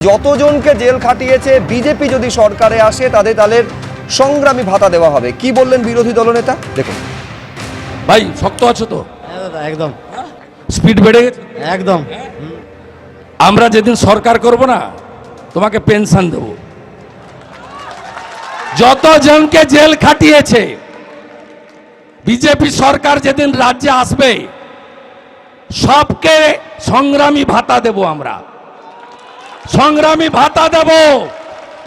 যতজনকে jail খাটিয়েছে BJP যদি সরকারে আসে তাদের তাদের সংগ্রামী ভাতা দেওয়া হবে। কি বললেন বিরোধী দলনেতা? দেখুন। ভাই শক্ত আছো তো? হ্যাঁ একদম। স্পিড বেড়ে গেছে? একদম। আমরা যেদিন সরকার করব না তোমাকে পেনশন দেব। যতজনকে জেল খাটিয়েছে বিজেপি সরকার যেদিন রাজ্যে আসবে সবকে সংগ্রামী ভাতা দেব আমরা। সংগ্রামী ভাতা দেব।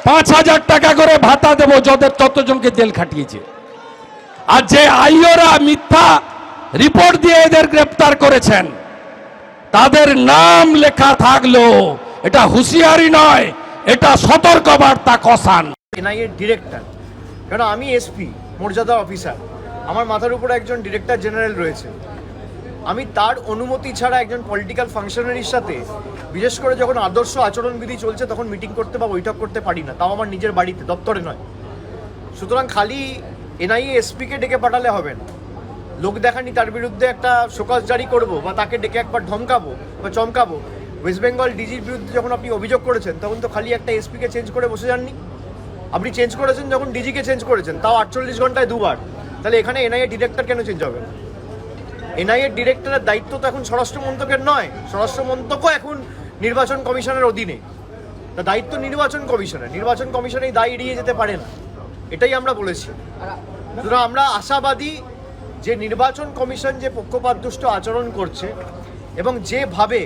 পাঁচ হাজার টাকা করে ভাতা দেব যাদের ততজনকে জেল খাটিয়েছে। আর যে আইওরা মিথ্যা রিপোর্ট দিয়ে এদের গ্রেপ্তার করেছেন, তাদের নাম লেখা থাকল, এটা হুঁশিয়ারি নয়, এটা সতর্কবার্তা কষান। এনআইএর ডিরেক্টর কারণ আমি এসপি, মর্যাদা অফিসার, আমার মাথার উপরে একজন ডিরেক্টর জেনারেল রয়েছে। আমি তার অনুমতি ছাড়া একজন পলিটিক্যাল ফাংশনারির সাথে, বিশেষ করে যখন আদর্শ আচরণবিধি চলছে তখন মিটিং করতে বা বৈঠক করতে পারি না, তাও আমার নিজের বাড়িতে, দপ্তরে নয়। সুতরাং খালি এনআইএ এসপিকে ডেকে পাঠালে হবে না। লোক দেখানি তার বিরুদ্ধে একটা শোকজ জারি করব বা তাকে ডেকে একবার ধমকাবো বা চমকাবো। ওয়েস্ট বেঙ্গল ডিজির বিরুদ্ধে যখন আপনি অভিযোগ করেছেন, তখন তো খালি একটা এসপিকে চেঞ্জ করে বসে যাননি। আপনি চেঞ্জ করেছেন যখন ডিজিকে চেঞ্জ করেছেন, তাও আটচল্লিশ ঘন্টায় দুবার। তাহলে এখানে এনআইএ ডিরেক্টর কেন চেঞ্জ হবে? এনআইএ ডিরেক্টরের দায়িত্ব তো এখন স্বরাষ্ট্র মন্ত্রকের নয়। স্বরাষ্ট্র মন্ত্রকও এখন নির্বাচন কমিশনের অধীনে। তা দায়িত্ব নির্বাচন কমিশনের। নির্বাচন কমিশন এই দায় এড়িয়ে যেতে পারে না। এটাই আমরা বলেছি। সুতরাং আমরা আশাবাদী যে নির্বাচন কমিশন যে পক্ষপাতদুষ্ট আচরণ করছে এবং যেভাবে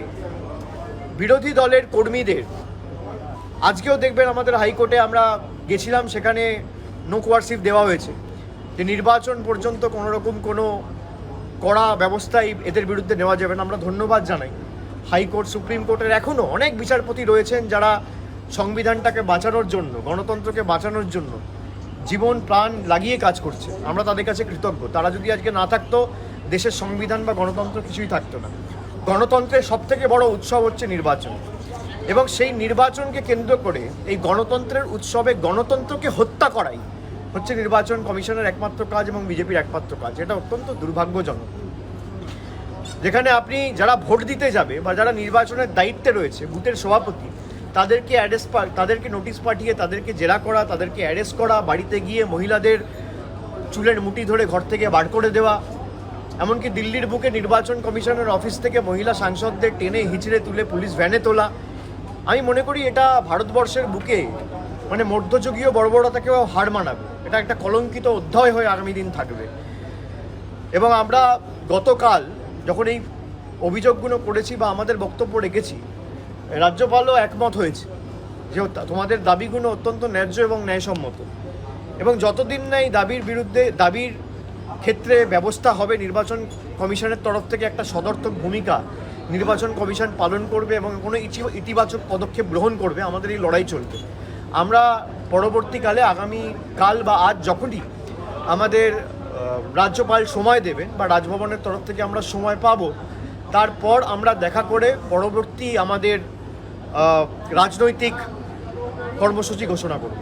বিরোধী দলের কর্মীদের, আজকেও দেখবেন আমাদের হাইকোর্টে আমরা গেছিলাম, সেখানে নো কোয়ারসিভ দেওয়া হয়েছে। যে নির্বাচন পর্যন্ত কোনো রকম কোনো কড়া ব্যবস্থাই এদের বিরুদ্ধে নেওয়া যাবে না। আমরা ধন্যবাদ জানাই। হাইকোর্ট, সুপ্রিম কোর্টের এখনও অনেক বিচারপতি রয়েছেন যারা সংবিধানটাকে বাঁচানোর জন্য, গণতন্ত্রকে বাঁচানোর জন্য জীবন, প্রাণ লাগিয়ে কাজ করছে। আমরা তাদের কাছে কৃতজ্ঞ। তারা যদি আজকে না থাকতো, দেশের সংবিধান বা গণতন্ত্র কিছুই থাকতো না। গণতন্ত্রের সব থেকে বড় উৎসব হচ্ছে নির্বাচন। এবং সেই নির্বাচনকে কেন্দ্র করে এই গণতন্ত্রের উৎসবে গণতন্ত্রকে হত্যা করাই হচ্ছে নির্বাচন কমিশনের একমাত্র কাজ এবং বিজেপির একমাত্র কাজ, এটা অত্যন্ত দুর্ভাগ্যজনক। যেখানে আপনি যারা ভোট দিতে যাবে বা যারা নির্বাচনের দায়িত্বে রয়েছে, বুথের সভাপতি, তাদেরকে অ্যারেস্ট তাদেরকে নোটিশ পাঠিয়ে, তাদেরকে জেরা করা, তাদেরকে অ্যারেস্ট করা, বাড়িতে গিয়ে মহিলাদের চুলের মুটি ধরে ঘর থেকে বার করে দেওয়া, এমনকি দিল্লির বুকে নির্বাচন কমিশনের অফিস থেকে মহিলা সাংসদদের টেনে হিচড়ে তুলে পুলিশ ভ্যানে তোলা, আমি মনে করি এটা ভারতবর্ষের বুকে মানে মধ্যযুগীয় বর্বরতাকেও হার মানাবে। এটা একটা কলঙ্কিত অধ্যায় হয়ে আগামী দিন থাকবে। এবং আমরা গতকাল যখন এই অভিযোগগুলো করেছি বা আমাদের বক্তব্য রেখেছি, রাজ্যপালও একমত হয়েছে যে তোমাদের দাবিগুলো অত্যন্ত ন্যায্য এবং ন্যায়সম্মত। এবং যতদিন না এই দাবির বিরুদ্ধে, দাবির ক্ষেত্রে ব্যবস্থা হবে, নির্বাচন কমিশনের তরফ থেকে একটা সদর্থক ভূমিকা নির্বাচন কমিশন পালন করবে এবং কোনো ইতিবাচক পদক্ষেপ গ্রহণ করবে, আমাদের এই লড়াই চলবে। আমরা পরবর্তীকালে, আগামী কাল বা আজ যখনই আমাদের রাজ্যপাল সময় দেবেন বা রাজভবনের তরফ থেকে আমরা সময় পাব, তারপর আমরা দেখা করে পরবর্তী আমাদের রাজনৈতিক কর্মসূচি ঘোষণা করব।